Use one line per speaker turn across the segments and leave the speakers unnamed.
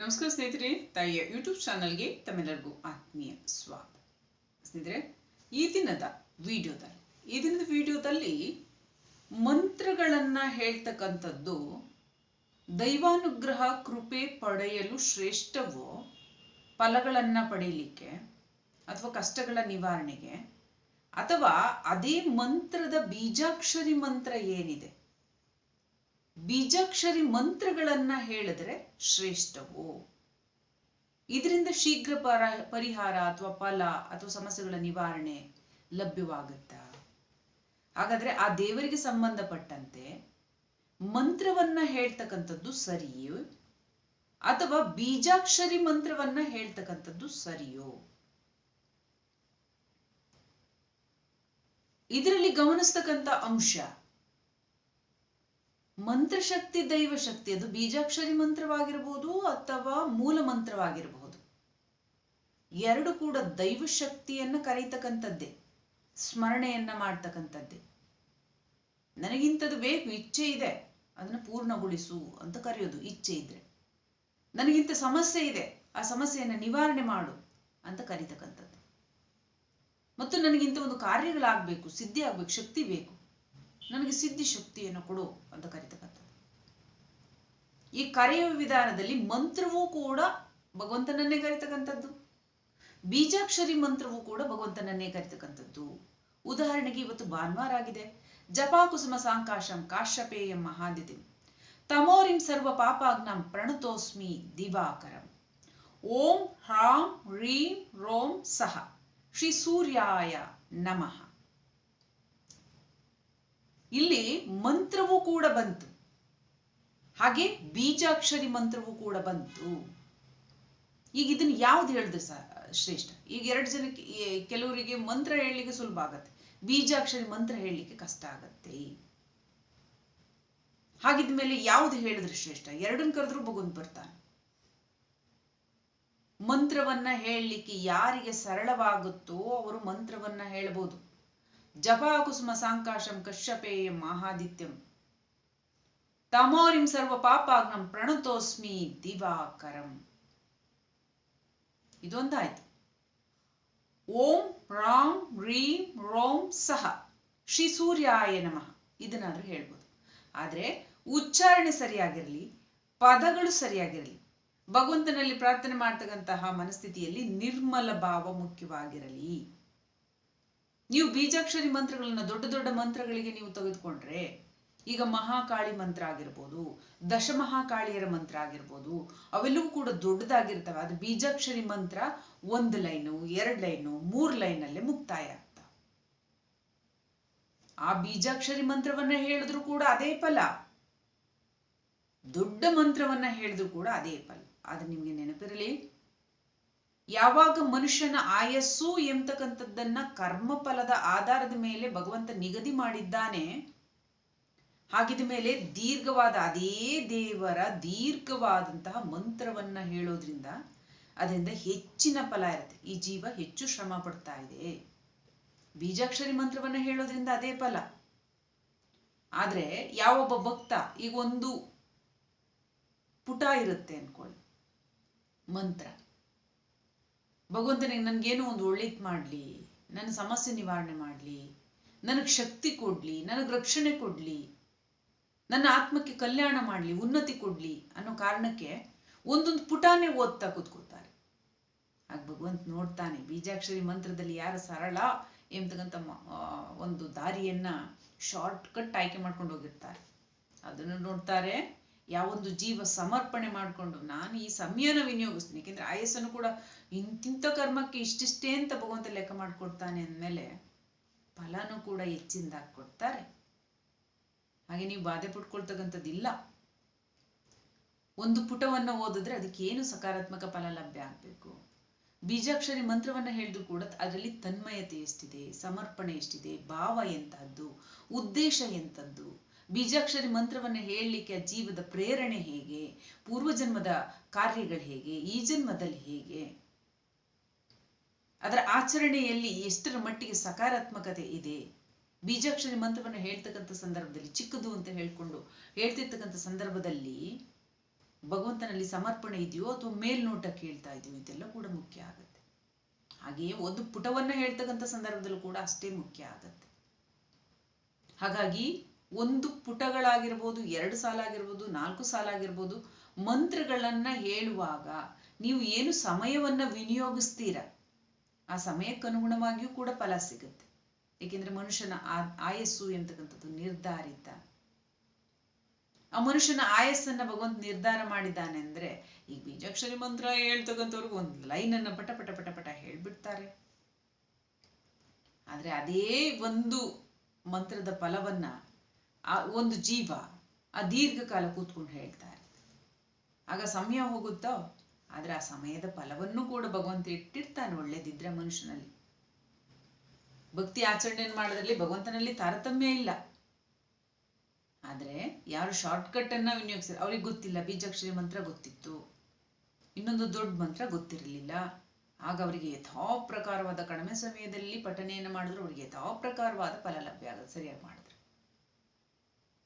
ನಮಸ್ಕಾರ ಸ್ನೇಹಿತರೆ, ತಾಯಿಯ ಯೂಟ್ಯೂಬ್ ಚಾನಲ್ಗೆ ತಮ್ಮೆಲ್ಲರಿಗೂ ಆತ್ಮೀಯ ಸ್ವಾಗತ. ಸ್ನೇಹಿತರೆ, ಈ ದಿನದ ವಿಡಿಯೋದಲ್ಲಿ, ಈ ದಿನದ ವಿಡಿಯೋದಲ್ಲಿ ಮಂತ್ರಗಳನ್ನ ಹೇಳ್ತಕ್ಕಂಥದ್ದು, ದೈವಾನುಗ್ರಹ ಕೃಪೆ ಪಡೆಯಲು ಶ್ರೇಷ್ಠವೋ, ಫಲಗಳನ್ನ ಪಡೆಯಲಿಕ್ಕೆ ಅಥವಾ ಕಷ್ಟಗಳ ನಿವಾರಣೆಗೆ, ಅಥವಾ ಅದೇ ಮಂತ್ರದ ಬೀಜಾಕ್ಷರಿ ಮಂತ್ರ ಏನಿದೆ ಬೀಜಾಕ್ಷರಿ ಮಂತ್ರಗಳನ್ನ ಹೇಳಿದ್ರೆ ಶ್ರೇಷ್ಠವು. ಇದರಿಂದ ಶೀಘ್ರ ಪರ, ಪರಿಹಾರ ಅಥವಾ ಫಲ ಅಥವಾ ಸಮಸ್ಯೆಗಳ ನಿವಾರಣೆ ಲಭ್ಯವಾಗುತ್ತ? ಹಾಗಾದ್ರೆ ಆ ದೇವರಿಗೆ ಸಂಬಂಧಪಟ್ಟಂತೆ ಮಂತ್ರವನ್ನ ಹೇಳ್ತಕ್ಕಂಥದ್ದು ಸರಿಯೋ ಅಥವಾ ಬೀಜಾಕ್ಷರಿ ಮಂತ್ರವನ್ನ ಹೇಳ್ತಕ್ಕಂಥದ್ದು ಸರಿಯೋ? ಇದರಲ್ಲಿ ಗಮನಿಸ್ತಕ್ಕಂಥ ಅಂಶ ಮಂತ್ರಶಕ್ತಿ ದೈವ ಶಕ್ತಿ ಅದು ಬೀಜಾಕ್ಷರಿ ಮಂತ್ರವಾಗಿರಬಹುದು ಅಥವಾ ಮೂಲ ಮಂತ್ರವಾಗಿರಬಹುದು ಎರಡು ಕೂಡ ದೈವ ಶಕ್ತಿಯನ್ನ ಕರೀತಕ್ಕಂಥದ್ದೇ, ಸ್ಮರಣೆಯನ್ನ ಮಾಡ್ತಕ್ಕಂಥದ್ದೇ. ನನಗಿಂತದ್ದು ಬೇಕು, ಇಚ್ಛೆ ಇದೆ, ಅದನ್ನ ಪೂರ್ಣಗೊಳಿಸು ಅಂತ ಕರೆಯೋದು, ಇಚ್ಛೆ ಇದ್ರೆ. ನನಗಿಂತ ಸಮಸ್ಯೆ ಇದೆ, ಆ ಸಮಸ್ಯೆಯನ್ನ ನಿವಾರಣೆ ಮಾಡು ಅಂತ ಕರೀತಕ್ಕಂಥದ್ದು. ಮತ್ತು ನನಗಿಂತ ಒಂದು ಕಾರ್ಯಗಳಾಗಬೇಕು ಸಿದ್ಧಿ ಆಗ್ಬೇಕು ಶಕ್ತಿ ಬೇಕು. ನನಗೆ ಸಿದ್ಧಿ ಶಕ್ತಿಯನ್ನು ಕೊಡು ಅಂತ ಕರೀತಕ್ಕಂಥದ್ದು. ಈ ಕರೆಯುವ ವಿಧಾನದಲ್ಲಿ ಮಂತ್ರವೂ ಕೂಡ ಭಗವಂತನನ್ನೇ ಕರಿತಕ್ಕಂಥದ್ದು. ಬೀಜಾಕ್ಷರಿ ಮಂತ್ರವೂ ಕೂಡ ಭಗವಂತನನ್ನೇ ಕರಿತಕ್ಕಂಥದ್ದು. ಉದಾಹರಣೆಗೆ ಇವತ್ತು ಭಾನುವಾರ ಆಗಿದೆ. ಜಪಾಕುಸುಮ ಸಾಂಕಾಶಂ ಕಾಶ್ಯಪೇಯಂ ಮಹಾದಿತಿ. ತಮೋರಿಂ ಸರ್ವ ಪಾಪಾಗ್ನಂ ಪ್ರಣತೋಸ್ಮಿ ದಿವಾಕರಂ. ಓಂ ಹ್ರಾಂ ಹ್ರೀಂ ರೋಂ ಸಹ. ಶ್ರೀ ಸೂರ್ಯಾಯ ನಮಃ. ಇಲ್ಲಿ ಮಂತ್ರವೂ ಕೂಡ ಬಂತು. ಹಾಗೆ ಬೀಜಾಕ್ಷರಿ ಮಂತ್ರವೂ ಕೂಡ ಬಂತು. ಈಗ ಇದನ್ನ ಯಾವ್ದು ಹೇಳಿದ್ರೆ ಸ, ಶ್ರೇಷ್ಠ? ಈಗ ಎರಡು ಜನಕ್ಕೆ ಕೆಲವರಿಗೆ ಮಂತ್ರ ಹೇಳಲಿಕ್ಕೆ ಸುಲಭ ಆಗತ್ತೆ. ಬೀಜಾಕ್ಷರಿ ಮಂತ್ರ ಹೇಳಲಿಕ್ಕೆ ಕಷ್ಟ ಆಗತ್ತೆ. ಹಾಗಿದ್ಮೇಲೆ ಯಾವ್ದು ಹೇಳಿದ್ರೆ ಶ್ರೇಷ್ಠ? ಎರಡನ್ನ ಕರೆದ್ರೂ ಬಗುನ್ ಬರ್ತಾನೆ. ಮಂತ್ರವನ್ನ ಹೇಳಲಿಕ್ಕೆ ಯಾರಿಗೆ ಸರಳವಾಗುತ್ತೋ ಅವರು ಮಂತ್ರವನ್ನ ಹೇಳಬಹುದು. ಜಪಾಕುಸುಮ ಸಾಂಕಾಶಂ ಕಶ್ಯಪೇಯ ಮಹಾದಿತ್ಯಂ ತಮೋರಿಂ ಸರ್ವ ಪಾಪಾಗ್ನಂ ಪ್ರಣತೋಸ್ಮಿ ದಿವಾಕರಂ. ಇದೊಂದಾಯ್ತು. ಓಂ ರಾಂ ರೀಂ ರೋಂ ಸಹ ಶ್ರೀ ಸೂರ್ಯಾಯ ನಮಃ. ಇದನ್ನಾದ್ರೂ ಹೇಳ್ಬೋದು. ಆದ್ರೆ ಉಚ್ಚಾರಣೆ ಸರಿಯಾಗಿರಲಿ, ಪದಗಳು ಸರಿಯಾಗಿರಲಿ, ಭಗವಂತನಲ್ಲಿ ಪ್ರಾರ್ಥನೆ ಮಾಡ್ತಕ್ಕಂತಹ ಮನಸ್ಥಿತಿಯಲ್ಲಿ ನಿರ್ಮಲ ಭಾವ ಮುಖ್ಯವಾಗಿರಲಿ. ನೀವು ಬೀಜಾಕ್ಷರಿ ಮಂತ್ರಗಳನ್ನ ದೊಡ್ಡ ದೊಡ್ಡ ಮಂತ್ರಗಳಿಗೆ ನೀವು ತೆಗೆದುಕೊಂಡ್ರೆ ಈಗ ಮಹಾಕಾಳಿ ಮಂತ್ರ ಆಗಿರ್ಬೋದು, ದಶಮಹಾಕಾಳಿಯರ ಮಂತ್ರ ಆಗಿರ್ಬೋದು, ಅವೆಲ್ಲವೂ ಕೂಡ ದೊಡ್ಡದಾಗಿರ್ತವೆ. ಅದು ಬೀಜಾಕ್ಷರಿ ಮಂತ್ರ ಒಂದು ಲೈನು, ಎರಡು ಲೈನು, ಮೂರು ಲೈನಲ್ಲೇ ಮುಕ್ತಾಯ ಆಗ್ತಾ. ಆ ಬೀಜಾಕ್ಷರಿ ಮಂತ್ರವನ್ನ ಹೇಳಿದ್ರು ಕೂಡ ಅದೇ ಫಲ. ದೊಡ್ಡ ಮಂತ್ರವನ್ನ ಹೇಳಿದ್ರು ಕೂಡ ಅದೇ ಫಲ. ಆದ್ರೆ ನಿಮ್ಗೆ ನೆನಪಿರಲಿ ಯಾವಾಗ ಮನುಷ್ಯನ ಆಯಸ್ಸು ಎಂಬತಕ್ಕಂಥದ್ದನ್ನ ಕರ್ಮಫಲದ ಆಧಾರದ ಮೇಲೆ ಭಗವಂತ ನಿಗದಿ ಮಾಡಿದ್ದಾನೆ, ಹಾಗಿದ ಮೇಲೆ ದೀರ್ಘವಾದ ಅದೇ ದೇವರ ದೀರ್ಘವಾದಂತಹ ಮಂತ್ರವನ್ನ ಹೇಳೋದ್ರಿಂದ ಅದರಿಂದ ಹೆಚ್ಚಿನ ಫಲ ಇರುತ್ತೆ. ಈ ಜೀವ ಹೆಚ್ಚು ಶ್ರಮ ಪಡ್ತಾ ಇದೆ. ಬೀಜಾಕ್ಷರಿ ಮಂತ್ರವನ್ನ ಹೇಳೋದ್ರಿಂದ ಅದೇ ಫಲ. ಆದ್ರೆ ಯಾವೊಬ್ಬ ಭಕ್ತ ಈಗ ಒಂದು ಪುಟ ಇರುತ್ತೆ ಅನ್ಕೊಳ್ಳಿ. ಮಂತ್ರ. ಭಗವಂತನಿಗೆ ನನ್ಗೇನೋ ಒಂದು ಒಳ್ಳೇದ್ ಮಾಡ್ಲಿ, ನನ್ನ ಸಮಸ್ಯೆ ನಿವಾರಣೆ ಮಾಡ್ಲಿ, ನನಗೆ ಶಕ್ತಿ ಕೊಡ್ಲಿ, ನನಗೆ ರಕ್ಷಣೆ ಕೊಡ್ಲಿ, ನನ್ನ ಆತ್ಮಕ್ಕೆ ಕಲ್ಯಾಣ ಮಾಡ್ಲಿ, ಉನ್ನತಿ ಕೊಡ್ಲಿ ಅನ್ನೋ ಕಾರಣಕ್ಕೆ ಒಂದೊಂದು ಪುಟಾನೇ ಓದ್ತಾ ಕೂತ್ಕೋತಾರೆ ಆಗ ಭಗವಂತ ನೋಡ್ತಾನೆ, ಬೀಜಾಕ್ಷರಿ ಮಂತ್ರದಲ್ಲಿ ಯಾರು ಸರಳ ಎಂಬತಕ್ಕಂಥ ಒಂದು ದಾರಿಯನ್ನ ಶಾರ್ಟ್ ಕಟ್ ಆಯ್ಕೆ ಮಾಡ್ಕೊಂಡು ಹೋಗಿರ್ತಾರೆ. ಅದನ್ನು ನೋಡ್ತಾರೆ, ಯಾವೊಂದು ಜೀವ ಸಮರ್ಪಣೆ ಮಾಡಿಕೊಂಡು, ನಾನು ಈ ಸಮಯನ ವಿನಿಯೋಗಿಸ್ತೀನಿ ಯಾಕೆಂದ್ರೆ ಆಯಸ್ಸನ್ನು ಕೂಡ ಇಂತಿಂತ ಕರ್ಮಕ್ಕೆ ಇಷ್ಟಿಷ್ಟೇ ಅಂತ ಭಗವಂತ ಲೆಕ್ಕ ಮಾಡಿಕೊಡ್ತಾನೆ ಅಂದಮೇಲೆ ಫಲನೂ ಕೂಡ ಹೆಚ್ಚಿಂದಾಗಿ ಕೊಡ್ತಾರೆ. ಹಾಗೆ ನೀವು ಬಾಧೆ ಪಟ್ಕೊಳ್ತಕ್ಕಂಥದ್ದಿಲ್ಲ ಒಂದು ಪುಟವನ್ನ ಓದಿದ್ರೆ ಅದಕ್ಕೆ ಏನು ಸಕಾರಾತ್ಮಕ ಫಲ ಲಭ್ಯ ಆಗಬೇಕು. ಬೀಜಾಕ್ಷರಿ ಮಂತ್ರವನ್ನ ಹೇಳಿದ್ರು ಕೂಡ ಅದರಲ್ಲಿ ತನ್ಮಯತೆ ಎಷ್ಟಿದೆ, ಸಮರ್ಪಣೆ ಎಷ್ಟಿದೆ, ಭಾವ ಎಂತಹದ್ದು, ಉದ್ದೇಶ ಎಂಥದ್ದು ಬೀಜಾಕ್ಷರಿ ಮಂತ್ರವನ್ನ ಹೇಳಲಿಕ್ಕೆ ಆ ಜೀವದ ಪ್ರೇರಣೆ ಹೇಗೆ, ಪೂರ್ವಜನ್ಮದ ಕಾರ್ಯಗಳು ಹೇಗೆ, ಈ ಜನ್ಮದಲ್ಲಿ ಹೇಗೆ ಅದರ ಆಚರಣೆಯಲ್ಲಿ ಎಷ್ಟರ ಮಟ್ಟಿಗೆ ಸಕಾರಾತ್ಮಕತೆ ಇದೆ? ಬೀಜಾಕ್ಷರಿ ಮಂತ್ರವನ್ನು ಹೇಳ್ತಕ್ಕಂಥ ಸಂದರ್ಭದಲ್ಲಿ, ಚಿಕ್ಕದು ಅಂತ ಹೇಳ್ಕೊಂಡು ಹೇಳ್ತಿರ್ತಕ್ಕಂಥ ಸಂದರ್ಭದಲ್ಲಿ ಭಗವಂತನಲ್ಲಿ ಸಮರ್ಪಣೆ ಇದೆಯೋ ಅಥವಾ ಮೇಲ್ನೋಟ ಕೇಳ್ತಾ ಇದೆಯೋ, ಇದೆಲ್ಲ ಕೂಡ ಮುಖ್ಯ ಆಗುತ್ತೆ. ಹಾಗೆಯೇ ಒಂದು ಪುಟವನ್ನ ಹೇಳ್ತಕ್ಕಂಥ ಸಂದರ್ಭದಲ್ಲೂ ಕೂಡ ಅಷ್ಟೇ ಮುಖ್ಯ ಆಗತ್ತೆ. ಹಾಗಾಗಿ ಒಂದು ಪುಟಗಳಾಗಿರ್ಬೋದು, ಎರಡು ಸಾಲ ಆಗಿರ್ಬೋದು ನಾಲ್ಕು ಸಾಲಾಗಿರ್ಬೋದು, ಮಂತ್ರಗಳನ್ನ ಹೇಳುವಾಗ ನೀವು ಏನು ಸಮಯವನ್ನ ವಿನಿಯೋಗಿಸ್ತೀರ? ಆ ಸಮಯಕ್ಕನುಗುಣವಾಗಿಯೂ ಕೂಡ ಫಲ ಸಿಗುತ್ತೆ. ಏಕೆಂದ್ರೆ ಮನುಷ್ಯನ ಆಯಸ್ಸು ಎಂತಕ್ಕಂಥದ್ದು? ನಿರ್ಧಾರಿತ. ಆ ಮನುಷ್ಯನ ಆಯಸ್ಸನ್ನ ಭಗವಂತ ನಿರ್ಧಾರ ಮಾಡಿದ್ದಾನೆ ಅಂದ್ರೆ ಈ ಬೀಜಾಕ್ಷರಿ ಮಂತ್ರ ಹೇಳ್ತಕ್ಕಂಥವ್ರಿಗೆ ಒಂದು ಲೈನ್ ಅನ್ನ ಪಟ ಪಟ ಪಟ ಪಟ ಹೇಳ್ಬಿಡ್ತಾರೆ. ಆದ್ರೆ ಅದೇ ಒಂದು ಮಂತ್ರದ ಫಲವನ್ನ ಆ ಒಂದು ಜೀವ ಆ ದೀರ್ಘಕಾಲ ಕೂತ್ಕೊಂಡು ಹೇಳ್ತಾರೆ. ಆಗ ಸಮಯ ಹೋಗುತ್ತೋ? ಆದ್ರೆ ಆ ಸಮಯದ ಫಲವನ್ನು ಕೂಡ ಭಗವಂತ ಇಟ್ಟಿರ್ತಾನೆ ಒಳ್ಳೇದಿದ್ರೆ ಮನುಷ್ಯನಲ್ಲಿ. ಭಕ್ತಿ ಆಚರಣೆಯನ್ನು ಮಾಡೋದ್ರಲ್ಲಿ ಭಗವಂತನಲ್ಲಿ ತಾರತಮ್ಯ ಇಲ್ಲ. ಆದ್ರೆ ಯಾರು ಶಾರ್ಟ್ ಕಟ್ ಅನ್ನ ವಿನಿಯೋಗಿಸಿದ್ರು ಅವ್ರಿಗೆ ಗೊತ್ತಿಲ್ಲ, ಬೀಜಾಕ್ಷರಿ ಮಂತ್ರ ಗೊತ್ತಿತ್ತು. ಇನ್ನೊಂದು ದೊಡ್ಡ ಮಂತ್ರ ಗೊತ್ತಿರಲಿಲ್ಲ. ಆಗ ಅವರಿಗೆ ಯಥಾ ಪ್ರಕಾರವಾದ ಕಡಿಮೆ ಸಮಯದಲ್ಲಿ ಪಠನೆಯನ್ನು ಮಾಡಿದ್ರೆ, ಅವರಿಗೆ ಯಥಾ ಪ್ರಕಾರವಾದ ಫಲ ಲಭ್ಯ ಆಗುತ್ತೆ ಸರಿಯಾಗಿ ಮಾಡಿದ್ರೆ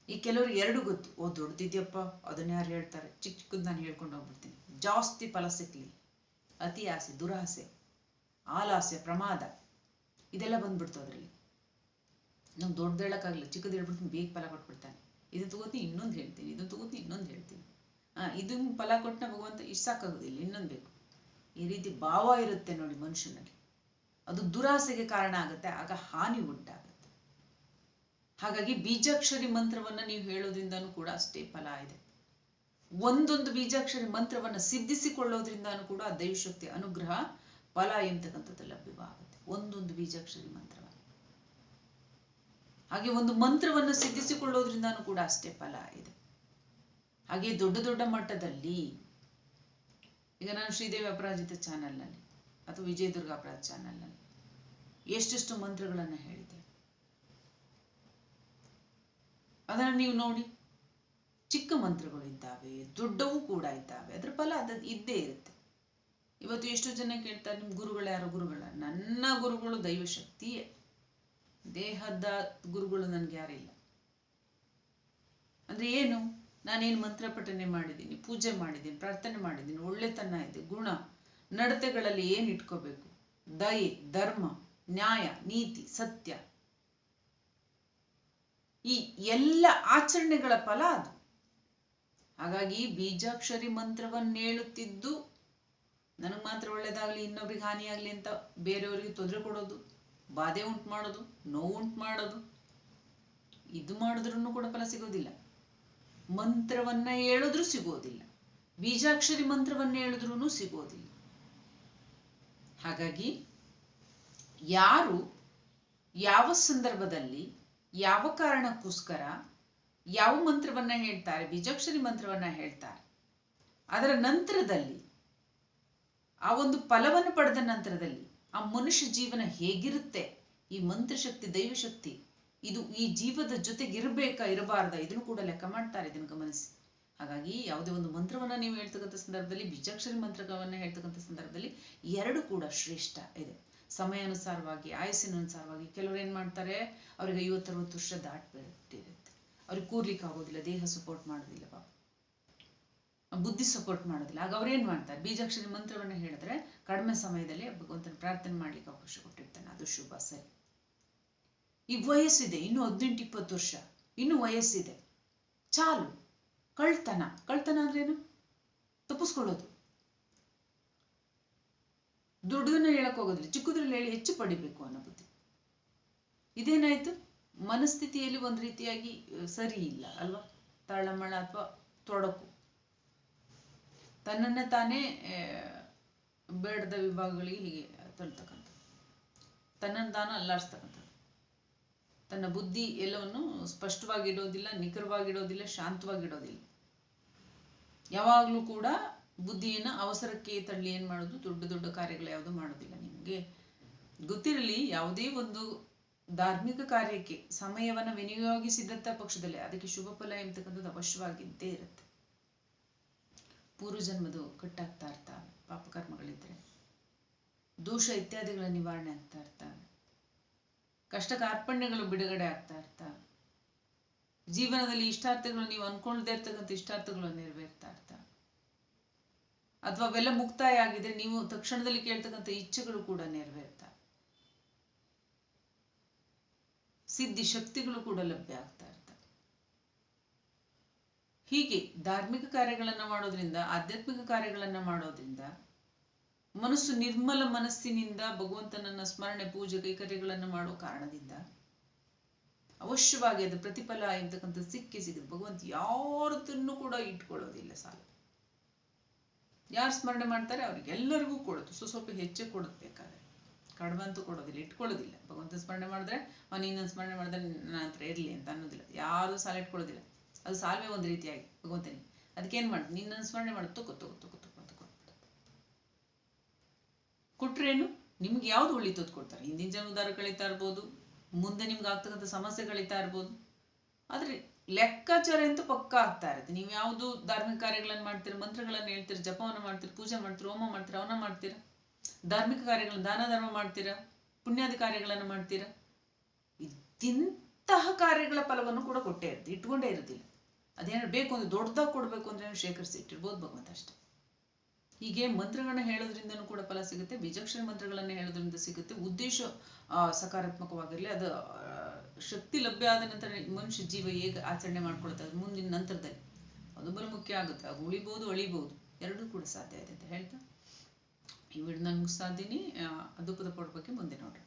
ಈ ಕೆಲವ್ರಿಗೆ ಎರಡು ಗೊತ್ತು, ಓ ದೊಡ್ಡದಿದ್ಯಪ್ಪ, ಅದನ್ನ ಯಾರು ಹೇಳ್ತಾರೆ? ಚಿಕ್ಕ ಚಿಕ್ಕದ್ ನಾನು ಹೇಳ್ಕೊಂಡು ಹೋಗ್ಬಿಡ್ತೀನಿ. ಜಾಸ್ತಿ ಫಲ ಸಿಕ್ಲಿ ಅತಿ ಆಸೆ, ದುರಾಸೆ ಆಲಾಸೆ ಪ್ರಮಾದ, ಇದೆಲ್ಲ ಬಂದ್ಬಿಡ್ತು ಅದ್ರಲ್ಲಿ. ನಮ್ಗೆ ದೊಡ್ಡದು ಹೇಳಕ್ಕಾಗಲ್ಲ ಚಿಕ್ಕದು ಹೇಳ್ಬಿಡ್ತೀನಿ, ಬೇಗ ಫಲ ಕೊಟ್ಬಿಡ್ತಾನೆ. ಇದನ್ನ ತಗೋತೀನಿ, ಇನ್ನೊಂದು ಹೇಳ್ತೀನಿ ಇದನ್ನ ತಗೋತೀನಿ, ಇನ್ನೊಂದು ಹೇಳ್ತೀನಿ. ಆ ಇದನ್ನ ಫಲ ಕೊಟ್ಟನ ಭಗವಂತ ಇಷ್ಟು ಸಾಕಾಗೋದಿಲ್ಲ, ಇನ್ನೊಂದು ಬೇಕು. ಈ ರೀತಿ ಭಾವ ಇರುತ್ತೆ ನೋಡಿ ಮನುಷ್ಯನಲ್ಲಿ ಅದು ದುರಾಸೆಗೆ ಕಾರಣ ಆಗುತ್ತೆ, ಆಗ ಹಾನಿ ಉಂಟಾಗುತ್ತೆ ಹಾಗಾಗಿ ಬೀಜಾಕ್ಷರಿ ಮಂತ್ರವನ್ನ ನೀವು ಹೇಳೋದ್ರಿಂದನೂ ಕೂಡ ಅಷ್ಟೇ ಫಲ ಇದೆ. ಒಂದೊಂದು ಬೀಜಾಕ್ಷರಿ ಮಂತ್ರವನ್ನ ಸಿದ್ಧಿಸಿಕೊಳ್ಳೋದ್ರಿಂದಾನು ಕೂಡ ದೈವಶಕ್ತಿ ಅನುಗ್ರಹ, ಫಲ ಎಂತಕ್ಕಂಥದ್ದು ಲಭ್ಯವಾಗುತ್ತೆ. ಒಂದೊಂದು ಬೀಜಾಕ್ಷರಿ ಮಂತ್ರವನ್ನ. ಹಾಗೆ ಒಂದು ಮಂತ್ರವನ್ನು ಸಿದ್ಧಿಸಿಕೊಳ್ಳೋದ್ರಿಂದಾನು ಕೂಡ ಅಷ್ಟೇ ಫಲ ಇದೆ. ಹಾಗೆ ದೊಡ್ಡ ದೊಡ್ಡ ಮಟ್ಟದಲ್ಲಿ, ಈಗ ನಾನು ಶ್ರೀದೇವಿ ಅಪರಾಜಿತ ಚಾನೆಲ್ನಲ್ಲಿ ಅಥವಾ ವಿಜಯದುರ್ಗ ಅಪರಾಧ ಚಾನೆಲ್ನಲ್ಲಿ ಎಷ್ಟೆಷ್ಟು ಮಂತ್ರಗಳನ್ನು ಹೇಳಿದೆ ಅದನ್ನ ನೀವು ನೋಡಿ. ಚಿಕ್ಕ ಮಂತ್ರಗಳು ಇದ್ದಾವೆ, ದೊಡ್ಡವು ಕೂಡ ಇದ್ದಾವೆ. ಅದ್ರ ಫಲ ಅದ, ಇದ್ದೇ ಇರುತ್ತೆ. ಇವತ್ತು ಎಷ್ಟು ಜನ ಕೇಳ್ತಾರೆ ನಿಮ್ ಗುರುಗಳು ಯಾರು? ಗುರುಗಳ ನನ್ನ ಗುರುಗಳು ದೈವಶಕ್ತಿಯೇ. ದೇಹದ ಗುರುಗಳು ನನ್ಗೆ ಯಾರಿಲ್ಲ. ಅಂದ್ರೆ ಏನು? ನಾನೇನು ಮಂತ್ರ ಪಠನೆ ಮಾಡಿದ್ದೀನಿ, ಪೂಜೆ ಮಾಡಿದ್ದೀನಿ, ಪ್ರಾರ್ಥನೆ ಮಾಡಿದ್ದೀನಿ, ಒಳ್ಳೆತನ ಇದೆ, ಗುಣ. ನಡತೆಗಳಲ್ಲಿ ಏನ್ ಇಟ್ಕೋಬೇಕು? ದಯೆ, ಧರ್ಮ, ನ್ಯಾಯ, ನೀತಿ, ಸತ್ಯ. ಈ ಎಲ್ಲ ಆಚರಣೆಗಳ ಫಲ ಅದು. ಹಾಗಾಗಿ ಬೀಜಾಕ್ಷರಿ ಮಂತ್ರವನ್ನು ಹೇಳುತ್ತಿದ್ದು ನನಗೆ ಮಾತ್ರ ಒಳ್ಳೇದಾಗ್ಲಿ, ಇನ್ನೊಬ್ರಿಗೆ ಹಾನಿಯಾಗ್ಲಿ ಅಂತ ಬೇರೆಯವರಿಗೆ ತೊಂದರೆ ಕೊಡೋದು, ಬಾಧೆ ಉಂಟು ಮಾಡೋದು, ನೋವು ಉಂಟು ಮಾಡೋದು, ಇದು ಮಾಡಿದ್ರೂ ಕೂಡ ಫಲ ಸಿಗೋದಿಲ್ಲ. ಮಂತ್ರವನ್ನ ಹೇಳಿದ್ರೂ ಸಿಗೋದಿಲ್ಲ. ಬೀಜಾಕ್ಷರಿ ಮಂತ್ರವನ್ನ ಹೇಳಿದ್ರೂ ಸಿಗೋದಿಲ್ಲ. ಹಾಗಾಗಿ ಯಾರು ಯಾವ ಸಂದರ್ಭದಲ್ಲಿ ಯಾವ ಕಾರಣಕ್ಕೋಸ್ಕರ ಯಾವ ಮಂತ್ರವನ್ನ ಹೇಳ್ತಾರೆ, ಬೀಜಾಕ್ಷರಿ ಮಂತ್ರವನ್ನ ಹೇಳ್ತಾರೆ. ಅದರ ನಂತರದಲ್ಲಿ, ಆ ಒಂದು ಫಲವನ್ನು ಪಡೆದ ನಂತರದಲ್ಲಿ ಆ ಮನುಷ್ಯ ಜೀವನ ಹೇಗಿರುತ್ತೆ? ಈ ಮಂತ್ರಶಕ್ತಿ, ದೈವಶಕ್ತಿ, ಇದು ಈ ಜೀವದ ಜೊತೆಗಿರ್ಬೇಕಾ ಇರಬಾರ್ದ? ಇದನ್ನು ಕೂಡ ಲೆಕ್ಕ ಮಾಡ್ತಾರೆ, ಇದನ್ನು ಗಮನಿಸಿ. ಹಾಗಾಗಿ ಯಾವುದೇ ಒಂದು ಮಂತ್ರವನ್ನ ನೀವು ಹೇಳ್ತಕ್ಕಂಥ ಸಂದರ್ಭದಲ್ಲಿ, ಬೀಜಾಕ್ಷರಿ ಮಂತ್ರವನ್ನ ಹೇಳ್ತಕ್ಕಂಥ ಸಂದರ್ಭದಲ್ಲಿ ಎರಡು ಕೂಡ ಶ್ರೇಷ್ಠ ಇದೆ. ಸಮಯಾನುಸಾರವಾಗಿ, ಆಯಸ್ಸಿನನುಸಾರವಾಗಿ ಕೆಲವರು ಏನು ಮಾಡ್ತಾರೆ, ಅವ್ರಿಗೆ ಐವತ್ತರವತ್ತು ವರ್ಷ ದಾಟ್ಬಿಟ್ಟಿರುತ್ತೆ. ಅವ್ರಿಗೆ ಕೂರ್ಲಿಕ್ಕೆ ಆಗೋದಿಲ್ಲ, ದೇಹ ಸಪೋರ್ಟ್ ಮಾಡೋದಿಲ್ಲ ಪಾಪ. ಬುದ್ಧಿ ಸಪೋರ್ಟ್ ಮಾಡೋದಿಲ್ಲ. ಆಗ ಅವ್ರೇನ್ ಮಾಡ್ತಾರೆ, ಬೀಜಾಕ್ಷರಿ ಮಂತ್ರವನ್ನ ಹೇಳಿದ್ರೆ ಕಡಿಮೆ ಸಮಯದಲ್ಲಿ ಭಗವಂತನ ಪ್ರಾರ್ಥನೆ ಮಾಡ್ಲಿಕ್ಕೆ ಅವಕಾಶ ಕೊಟ್ಟಿರ್ತಾನೆ. ಅದು ಶುಭ, ಸರಿ. ಈ ವಯಸ್ಸಿದೆ, ಇನ್ನು ಹದಿನೆಂಟು, ಇಪ್ಪತ್ತು ವರ್ಷ. ಇನ್ನು ವಯಸ್ಸಿದೆ. ಚಾಲು. ಕಳ್ತನ. ಕಳ್ತನ ಅಂದ್ರೇನು? ತಪ್ಪಿಸ್ಕೊಳ್ಳೋದು. ದುಡ್ಡನ್ನ ಹೇಳಕ್ ಹೋಗೋದಿಲ್ಲ. ಚಿಕ್ಕದ್ರಲ್ಲಿ ಹೇಳಿ ಹೆಚ್ಚು ಪಡಿಬೇಕು ಅನ್ನೋ ಬುದ್ಧಿ. ಇದೇನಾಯ್ತು? ಮನಸ್ಥಿತಿಯಲ್ಲಿ ಒಂದು ರೀತಿಯಾಗಿ ಸರಿ ಇಲ್ಲ ಅಲ್ವಾ? ತಾಳಮಳ ಅಥವಾ ತೊಡಕು. ತನ್ನನ್ನ ತಾನೇ ಬೇಡದ ವಿಭಾಗಗಳಿಗೆ ಹೀಗೆ ತಳ್ತಕ್ಕಂಥ ತನ್ನನ್ನು ತಾನು ಅಲ್ಲಾಡಿಸ್ತಕ್ಕಂಥದ್ದು. ತನ್ನ ಬುದ್ಧಿ ಎಲ್ಲವನ್ನು ಸ್ಪಷ್ಟವಾಗಿಡೋದಿಲ್ಲ, ನಿಖರವಾಗಿಡೋದಿಲ್ಲ, ಶಾಂತವಾಗಿಡೋದಿಲ್ಲ. ಯಾವಾಗಲೂ ಕೂಡ ಬುದ್ಧಿಯನ್ನ ಅವಸರಕ್ಕೆ ತಳ್ಳಿ ಏನ್ ಮಾಡೋದು? ದೊಡ್ಡ ದೊಡ್ಡ ಕಾರ್ಯಗಳು ಯಾವುದು ಮಾಡೋದಿಲ್ಲ ನಿಮಗೆ. ಗೊತ್ತಿರಲಿ, ಯಾವುದೇ ಒಂದು ಧಾರ್ಮಿಕ ಕಾರ್ಯಕ್ಕೆ ಸಮಯವನ್ನ ವಿನಿಯೋಗಿಸಿದಂತ ಪಕ್ಷದಲ್ಲಿ ಅದಕ್ಕೆ ಶುಭ ಫಲ ಎಂಬತಕ್ಕಂಥದ್ದು ಅವಶ್ಯವಾಗಿದ್ದೇ ಇರುತ್ತೆ. ಪೂರ್ವಜನ್ಮದು ಕಟ್ಟಾಗ್ತಾ ಇರ್ತಾವೆ ಪಾಪಕರ್ಮಗಳಿದ್ರೆ ದೋಷ ಇತ್ಯಾದಿಗಳ ನಿವಾರಣೆ ಆಗ್ತಾ ಇರ್ತಾವೆ ಕಷ್ಟ ಕಾರ್ಪಣ್ಯಗಳು ಬಿಡುಗಡೆ ಆಗ್ತಾ ಇರ್ತಾವೆ ಜೀವನದಲ್ಲಿ ಇಷ್ಟಾರ್ಥಗಳು ನೀವು ಅನ್ಕೊಳ್ದೇ ಇರ್ತಕ್ಕಂಥ ಇಷ್ಟಾರ್ಥಗಳು ನೆರವೇರ್ತಾ ಇರ್ತಾವೆ ಅಥವಾ ಅವೆಲ್ಲ ಮುಕ್ತಾಯ ಆಗಿದ್ರೆ ನೀವು ತಕ್ಷಣದಲ್ಲಿ ಕೇಳ್ತಕ್ಕಂಥ ಇಚ್ಛೆಗಳು ಕೂಡ ನೆರವೇರ್ತವೆ ಸಿದ್ಧಿ ಶಕ್ತಿಗಳು ಕೂಡ ಲಭ್ಯ ಆಗ್ತಾ ಇರ್ತವೆ ಹೀಗೆ ಧಾರ್ಮಿಕ ಕಾರ್ಯಗಳನ್ನ ಮಾಡೋದ್ರಿಂದ, ಆಧ್ಯಾತ್ಮಿಕ ಕಾರ್ಯಗಳನ್ನ ಮಾಡೋದ್ರಿಂದ ಮನಸ್ಸು ನಿರ್ಮಲ ಮನಸ್ಸಿನಿಂದ ಭಗವಂತನನ್ನ ಸ್ಮರಣೆ, ಪೂಜೆ, ಕೈಕರ್ಯಗಳನ್ನು ಮಾಡೋ ಕಾರಣದಿಂದ ಅವಶ್ಯವಾಗಿ ಅದು ಪ್ರತಿಫಲ ಎಂತಕ್ಕಂಥ ಸಿಕ್ಕಿ ಭಗವಂತ ಯಾರದನ್ನು ಕೂಡ ಇಟ್ಕೊಳ್ಳೋದಿಲ್ಲ ಸಾಲ ಯಾರು ಸ್ಮರಣೆ ಮಾಡ್ತಾರೆ? ಅವ್ರಿಗೆಲ್ಲರಿಗೂ ಕೊಡುತ್ತೆ. ಸೊ ಸ್ವಲ್ಪ ಹೆಚ್ಚು ಬೇಕಾದ್ರೆ. ಕಡ್ಬಂತೂ ಕೊಡೋದಿಲ್ಲ, ಇಟ್ಕೊಳ್ಳೋದಿಲ್ಲ. ಭಗವಂತ ಸ್ಮರಣೆ ಮಾಡಿದ್ರೆ, ಅವನು ಇನ್ನೊಂದು ಸ್ಮರಣೆ ಮಾಡಿದ್ರೆ ನನ್ನ ಹತ್ರ ಇರಲಿ ಅಂತ ಅನ್ನೋದಿಲ್ಲ. ಯಾರು ಸಾಲ ಇಟ್ಕೊಳ್ಳೋದಿಲ್ಲ. ಅದು ಸಾಲ್ವೆ ಒಂದು ರೀತಿಯಾಗಿ ಭಗವಂತನಿಗೆ. ಅದಕ್ಕೇನ್ ಮಾಡುದು ನಿನ್ನನ್ನು ಸ್ಮರಣೆ ಮಾಡಿ. ತಗೋ ತಗೋ ತಗೋ ತಗೋ ಅಂತ ಕೊಟ್ರೇನು ನಿಮ್ಗೆ ಯಾವ್ದು ಒಳಿತದ್ ಕೊಡ್ತಾರೆ. ಹಿಂದಿನ ಜನ ಉದಾರ ಕಳೀತಾ ಇರ್ಬೋದು. ಮುಂದೆ ನಿಮ್ಗೆ ಆಗ್ತಕ್ಕಂಥ ಸಮಸ್ಯೆ ಕಳೀತಾ ಇರ್ಬೋದು. ಆದ್ರೆ ಲೆಕ್ಕಾಚಾರ ಅಂತೂ ಪಕ್ಕ ಆಗ್ತಾ ಇರುತ್ತೆ. ನೀವು ಯಾವುದು ಧಾರ್ಮಿಕ ಕಾರ್ಯಗಳನ್ನು ಮಾಡ್ತೀರ, ಮಂತ್ರಗಳನ್ನ ಹೇಳ್ತೀರ, ಜಪವನ್ನ ಮಾಡ್ತೀರ, ಪೂಜೆ ಮಾಡ್ತೀರ, ಹೋಮ ಮಾಡ್ತೀರ, ಅವನ ಮಾಡ್ತೀರ? ಧಾರ್ಮಿಕ ಕಾರ್ಯಗಳನ್ನ ದಾನ, ಧರ್ಮ ಮಾಡ್ತೀರ? ಪುಣ್ಯಾದಿ ಕಾರ್ಯಗಳನ್ನ ಮಾಡ್ತೀರ? ಇದಿಂತಹ ಕಾರ್ಯಗಳ ಫಲವನ್ನು ಕೂಡ ಕೊಟ್ಟೇ ಇರುತ್ತೆ, ಇಟ್ಕೊಂಡೇ ಇರೋದಿಲ್ಲ. ಅದೇನಾದ್ರು ಬೇಕು ಅಂದ್ರೆ ದೊಡ್ಡದಾಗಿ ಕೊಡ್ಬೇಕು ಅಂದ್ರೆ ಶೇಖರಿಸಿ ಇಟ್ಟಿರ್ಬೋದು ಭಗವಂತ ಅಷ್ಟೇ. ಹೀಗೆ ಮಂತ್ರಗಳನ್ನ ಹೇಳೋದ್ರಿಂದನೂ ಕೂಡ ಫಲ ಸಿಗುತ್ತೆ. ವಿಚಕ್ಷಣ ಮಂತ್ರಗಳನ್ನ ಹೇಳೋದ್ರಿಂದ ಸಿಗುತ್ತೆ. ಉದ್ದೇಶ ಸಕಾರಾತ್ಮಕವಾಗಿರಲಿ, ಅದು ಶಕ್ತಿ ಲಭ್ಯ ಆದ ನಂತರ ಮನುಷ್ಯ ಜೀವ ಹೇಗೆ ಆಚರಣೆ ಮಾಡ್ಕೊಳ್ತದೆ ಮುಂದಿನ ನಂತರದಲ್ಲಿ. ಅದು ಬಲು ಮುಖ್ಯ ಆಗುತ್ತೆ. ಅದು ಉಳಿಬಹುದು ಅಳಿಬಹುದು ಎರಡೂ ಕೂಡ ಸಾಧ್ಯ ಇದೆ ಅಂತ ಹೇಳ್ತಾ. ಈ ವಿಡಿಯೋ ನಾನು ಮುಗಿಸ್ತಾ ಇದ್ದೀನಿ. ಅದು ಪಡ ಬಗ್ಗೆ ಮುಂದೆ ನೋಡ್ರಿ.